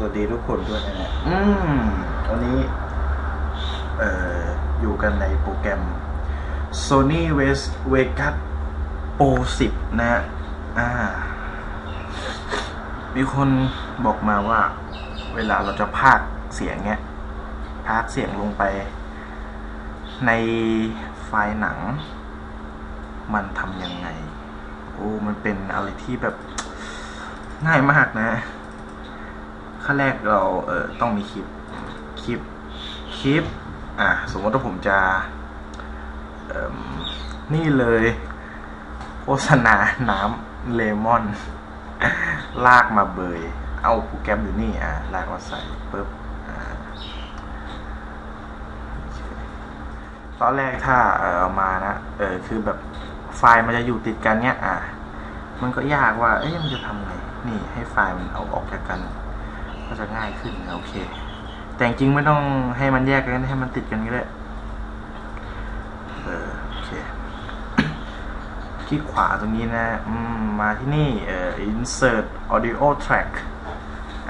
สวัสดีทุกคนด้วยนะฮะอืมวันนี้ เอ่อ อยู่กันในโปรแกรม Sony West Vegas Pro 10 นะฮะ อ่า มีคนบอกมาว่า เวลาเราจะพากย์เสียงเนี้ย พากย์เสียงลงไป ในไฟล์หนัง มันทำยังไง โอ้ มันเป็นอะไรที่แบบง่ายมากนะ ขั้นแรกเราเออต้องมีคลิป คลิป คลิป อะสมมติว่าผมจะเอิ่มนี่เลยโฆษณาน้ำเลมอน ลากมาเบย เอาโปรแกรมอยู่นี่อะลากมาใส่ปุ๊บอ่าตอนแรกถ้าเออเอามานะเออคือแบบไฟล์มันจะอยู่ติดกันเนี้ยอะ มันก็ยากว่า เอ๊ะมันจะทำไง นี่ให้ไฟล์มันเอาออกจากกัน ก็จะง่ายขึ้นนะโอเค แต่จริงไม่ต้องให้มันแยกกันให้มันติดกันก็ได้เออโอเคคลิกขวาตรงนี้นะอืมมาที่นี่เอ่อ insert audio track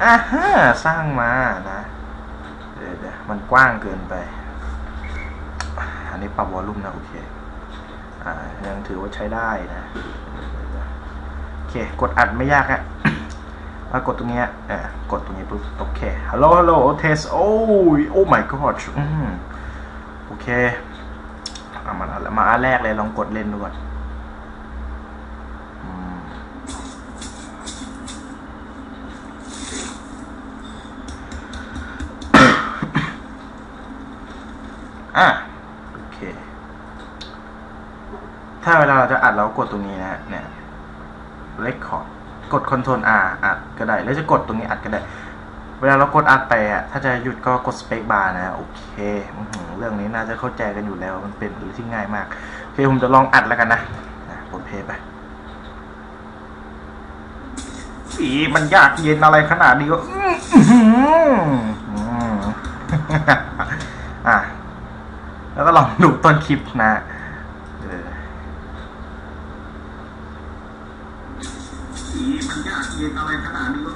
อ่าฮะสร้างมานะเดี๋ยวเดมันกว้างเกินไป อันนี้ปรับวอลลุ่มนะ โอเค อ่า ยังถือว่าใช้ได้นะ โอเค กดอัดไม่ยากฮะ มากดตรงเนี้ยเออกดตรงนี้ปุ๊บโอเคฮัลโหลฮัลโหลเทสโอ้ยโอ้ my god อืมโอเคเอามาแล้วมาอันแรกเลยลองกดเล่นดูก่อนอืมอะโอเค ถ้าเวลาเราจะอัดเรากดตรงนี้นะฮะเนี่ย record กด Ctrl R อัดก็ได้ แล้วจะกดตรงนี้อัดก็ได้ เวลาเรากดอัดไปอะถ้าจะหยุดก็กด space bar นะโอเคเรื่องนี้น่าจะเข้าใจกันอยู่แล้วมันเป็นอะไรที่ง่ายมากโอเคผมจะลองอัดแล้วกันนะนะกดเพย์ไปอีมันยากเย็นอะไรขนาดนี้วะอื้อหืออืมอะแล้วก็ลองดูต้นคลิปนะเออ สีมันยากเย็นอะไรขนาดนี้วะ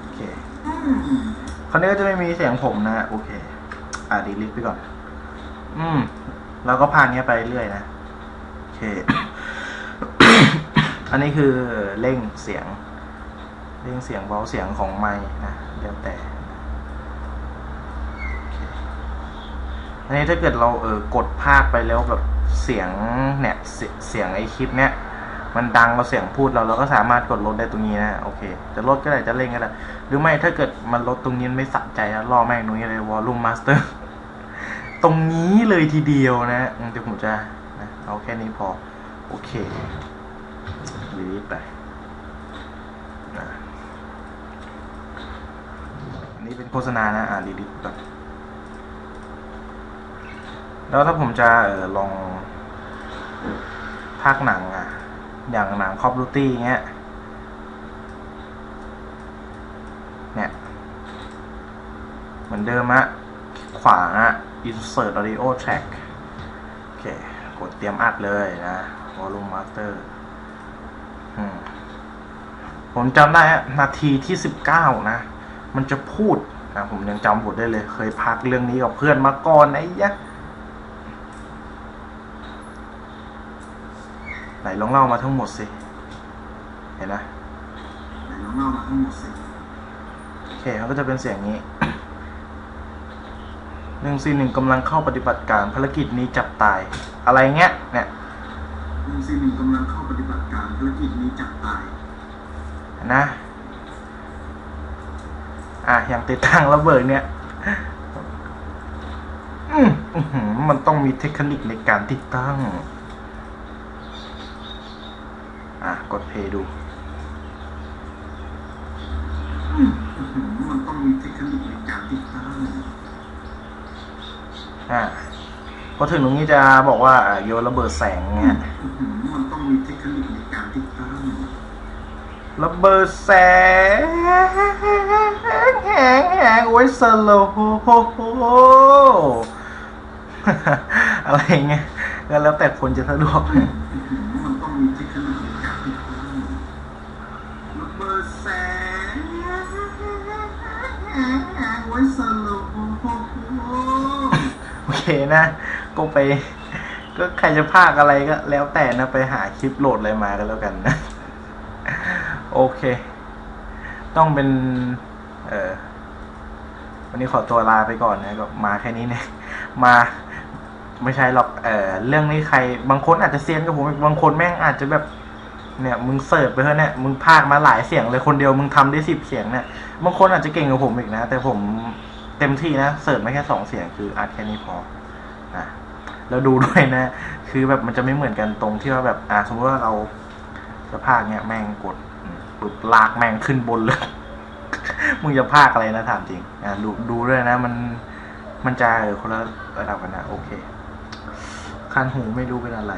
โอเคคราวนี้ก็จะไม่มีเสียงผมนะโอเค อ่าดีลิทไปก่อน อืมเราก็พานเงี้ยไปเรื่อยนะโอเค อันนี้คือเร่งเสียง เร่งเสียงเบาเสียงของไม้นะแล้วแต่อันนี้ถ้าเกิดเราเออกดพากไปแล้วแบบ เสียงเนี่ยเสียงไอคลิปเนี่ยมันดังกว่าเสียงพูดเราเราก็สามารถกดลดได้ตรงนี้นะโอเค จะลดก็ได้จะเร่งก็ได้หรือไม่ถ้าเกิดมันลดตรงนี้ไม่สะใจแล้วรอแม่งตรงนี้เลยวอลลุ่มมาสเตอร์ตรงนี้เลยทีเดียวนะเดี๋ยวผมจะนะเอาแค่นี้พอ โอเครีบไปนะอันนี้เป็นโฆษณานะอ่ารีลิทก่อนแล้วถ้าผมจะเออลอง ภาคหนังอะอย่างหนังคอ f ดูตี้เงี้ย เนี่ย เหมือนเดิมอะขวาอะ insert audio track โอเค กดเตรียมอัดเลยนะ volume master อืมผมจำได้อะนาทีที่สิบเก้านะ มันจะพูดนะ ผมยังจำบทได้เลย เคยพักเรื่องนี้กับเพื่อนมาก่อนไอ้ยะ ไหนลองเล่ามาทั้งหมดสิ เห็นนะไหนลองเล่ามาทั้งหมดสิ โอเคมันก็จะเป็นเสียงนี้หนึ่งสี่หนึ่งกำลังเข้าปฏิบัติการภารกิจนี้จับตาย อะไรเงี้ย เนี่ยหนึ่งสี่หนึ่งกำลังเข้าปฏิบัติการภารกิจนี้จับตายเห็นนะอะอย่างติดตั้งระเบิดเนี่ยอืมอื้อหือมันต้องมีเทคนิคในการติดตั้ง อะ กดเพลย์ดูอื้อหือมันต้องมีเทคนิคในการติดตั้งอะพอถึงตรงนี้จะบอกว่าอะโยนระเบิดแสงเงี้ยอื้อหือมันต้องมีเทคนิคในการติดตั้งระเบิดแสงแหงแหงโอ้ยสโลว์อะไรเงี้ยก็แล้วแต่คนจะสะดวก โอเคนะก็ไป ก็ใครจะภาคอะไรก็แล้วแต่นะไปหาคลิปโหลดอะไรมากันแล้วกันนะ โอเค ต้องเป็น เออวันนี้ขอตัวลาไปก่อนนะก็มาแค่นี้เนี่ยมาไม่ใช่หรอกเออเรื่องนี้ใคร บางคนอาจจะเซียนกับผมบางคนแม่งอาจจะแบบ เนี่ยมึงเสิร์ฟไปเถอะเนี่ยมึงพากมาหลายเสียงเลยคนเดียวมึงทำได้สิบเสียงเนี่ยบางคนอาจจะเก่งกว่าผมอีกนะ แต่ผมเต็มที่นะเสิร์ฟไมาแค่สองเสียงคืออัดแค่นี้พออะแล้วดูด้วยนะ คือแบบมันจะไม่เหมือนกันตรงที่ว่าแบบ อะสมมติว่าเราจะพากเนี่ยแม่งกดปุ๊บลากแม่งขึ้นบนเลย มึงจะพากอะไรนะถามจริงอะดูดูด้วยนะ มันมันจะเออคนละระดับกันนะโอเคคันหูไม่รู้เป็นอะไร